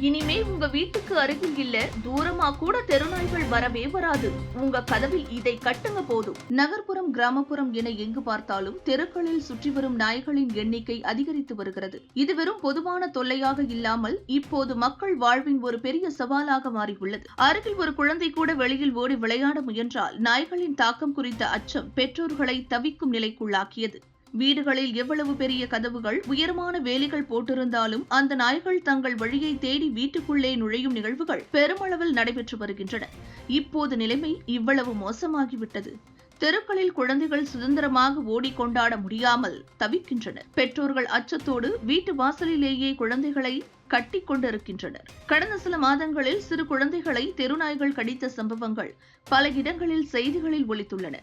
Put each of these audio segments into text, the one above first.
இனிமே உங்க வீட்டுக்கு அருகில் இல்ல தூரமா கூட தெருநாய்கள் வரவே வராது. உங்க கதவில் இதை கட்டுங்க போதும். நகர்ப்புறம் கிராமப்புறம் என எங்கு பார்த்தாலும் தெருக்களில் சுற்றி வரும் நாய்களின் எண்ணிக்கை அதிகரித்து வருகிறது. இது வெறும் பொதுவான தொல்லையாக இல்லாமல் இப்போது மக்கள் வாழ்வின் ஒரு பெரிய சவாலாக மாறியுள்ளது. அருகில் ஒரு குழந்தை கூட வெளியில் ஓடி விளையாட முயன்றால் நாய்களின் தாக்கம் குறித்த அச்சம் பெற்றோர்களை தவிக்கும் நிலைக்குள்ளாக்கியது. வீடுகளில் எவ்வளவு பெரிய கதவுகள் உயரமான வேலிகள் போட்டிருந்தாலும் அந்த நாய்கள் தங்கள் வழியை தேடி வீட்டுக்குள்ளே நுழையும் நிகழ்வுகள் பெருமளவில் நடைபெற்று வருகின்றன. இப்போது நிலைமை இவ்வளவு மோசமாகிவிட்டது. தெருக்களில் குழந்தைகள் சுதந்திரமாக ஓடிக்கொண்டாட முடியாமல் தவிக்கின்றனர். பெற்றோர்கள் அச்சத்தோடு வீட்டு வாசலிலேயே குழந்தைகளை கட்டி கொண்டிருக்கின்றனர். கடந்த சில மாதங்களில் சிறு குழந்தைகளை தெருநாய்கள் கடித்த சம்பவங்கள் பல இடங்களில் செய்திகளில் ஒலித்துள்ளன.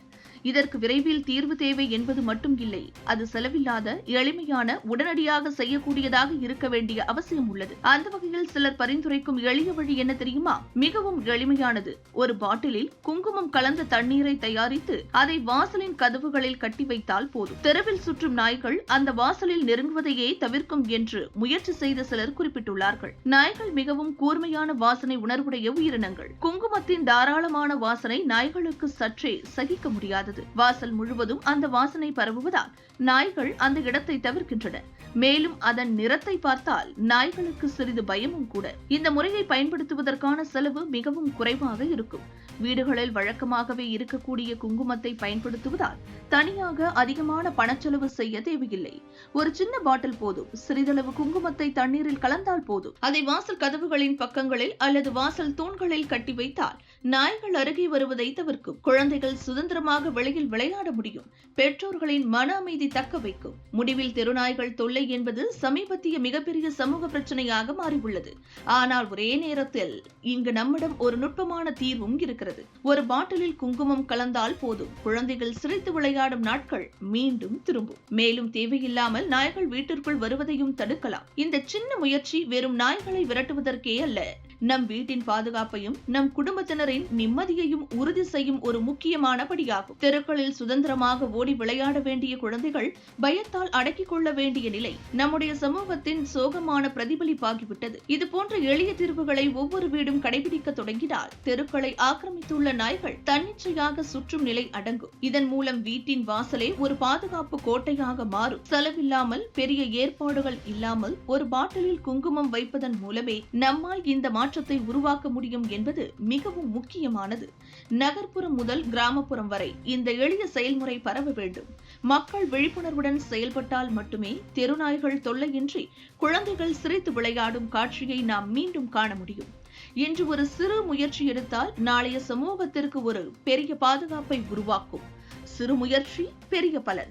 இதற்கு விரைவில் தீர்வு தேவை என்பது மட்டும் இல்லை அது செலவில்லாத எளிமையான உடனடியாக செய்யக்கூடியதாக இருக்க வேண்டிய அவசியம் உள்ளது. அந்த வகையில் சிலர் பரிந்துரைக்கும் எளிய வழி என்ன தெரியுமா? மிகவும் எளிமையானது. ஒரு பாட்டிலில் குங்குமம் கலந்த தண்ணீரை தயாரித்து அதை வாசலின் கதவுகளில் கட்டி வைத்தால் போதும். தெருவில் சுற்றும் நாய்கள் அந்த வாசலில் நெருங்குவதையே தவிர்க்கும் என்று முயற்சி செய்த சிலர் குறிப்பிட்டுள்ளார்கள். நாய்கள் மிகவும் கூர்மையான வாசனை உணர்வுடைய உயிரினங்கள். குங்குமத்தின் தாராளமான வாசனை நாய்களுக்கு சற்றே சகிக்க முடியாதது. வாசல் முழுவதும் அந்த வாசனை பரவுவதால் நாய்கள் அந்த இடத்தை தவிர்க்கின்றன. மேலும் அதன் நிறத்தை பார்த்தால் நாய்களுக்கு சிறிது பயமும் கூட. இந்த முறையை பயன்படுத்துவதற்கான செலவு மிகவும் குறைவாக இருக்கும். வீடுகளில் வழக்கமாகவே இருக்கக்கூடிய குங்குமத்தை பயன்படுத்துவதால் தனியாக அதிகமான பணச்செலவு செய்ய தேவையில்லை. ஒரு சின்ன பாட்டில் போதும். சிறிதளவு குங்குமத்தை தண்ணீரில் கலந்தால் போதும். அதை வாசல் கதவுகளின் பக்கங்களில் அல்லது வாசல் தூண்களில் கட்டி வைத்தால் நாய்கள் அருகே வருவதை தவிர்க்கும் குழந்தைகள் சுதந்திரமாக வெளியில் விளையாட முடியும். பெற்றோர்களின் மன அமைதி தக்க வைக்கும். முடிவில் தெருநாய்கள் தொல்லை என்பது சமீபத்திய மிகப்பெரிய சமூக பிரச்சனையாக மாறியுள்ளது. ஆனால் ஒரே நேரத்தில் இங்கு நம்மிடம் ஒரு நுட்பமான தீர்வும் இருக்கிறது. ஒரு பாட்டிலில் குங்குமம் கலந்தால் போதும். குழந்தைகள் சிரித்து விளையாடும் நாட்கள் மீண்டும் திரும்பும். மேலும் தேவையில்லாமல் நாய்கள் வீட்டிற்குள் வருவதையும் தடுக்கலாம். இந்த சின்ன முயற்சி வெறும் நாய்களை விரட்டுவதற்கே அல்ல நம் வீட்டின் பாதுகாப்பையும் நம் குடும்பத்தினரின் நிம்மதியையும் உறுதி செய்யும் ஒரு முக்கியமான படியாகும் தெருக்களில் சுதந்திரமாக ஓடி விளையாட வேண்டிய குழந்தைகள் பயத்தால் அடக்கிக் கொள்ள வேண்டிய நிலை நம்முடைய சமூகத்தின் சோகமான பிரதிபலிப்பாகிவிட்டது. இது போன்ற எளிய தீர்வுகளை ஒவ்வொரு வீடும் கடைபிடிக்க தொடங்கினால் தெருக்களை ஆக்கிரமித்துள்ள நாய்கள் தன்னிச்சையாக சுற்றும் நிலை அடங்கும். இதன் மூலம் வீட்டின் வாசலே ஒரு பாதுகாப்பு கோட்டையாக மாறும். செலவில்லாமல் பெரிய ஏற்பாடுகள் இல்லாமல் ஒரு பாட்டிலில் குங்குமம் வைப்பதன் மூலமே நம்மால் இந்த மாற்றத்தை உருவாக்க முடியும் என்பது மிகவும் முக்கியமானது. நகர்ப்புறம் முதல் கிராமப்புறம் வரை இந்த எளிய செயல்முறை பரவ வேண்டும். மக்கள் விழிப்புணர்வுடன் செயல்பட்டால் மட்டுமே தெருநாய்கள் தொல்லையின்றி குழந்தைகள் சிரித்து விளையாடும் காட்சியை நாம் மீண்டும் காண முடியும். இன்று ஒரு சிறு முயற்சி எடுத்தால் நாளைய சமூகத்திற்கு ஒரு பெரிய பாதுகாப்பை உருவாக்கும். சிறு முயற்சி பெரிய பலன்.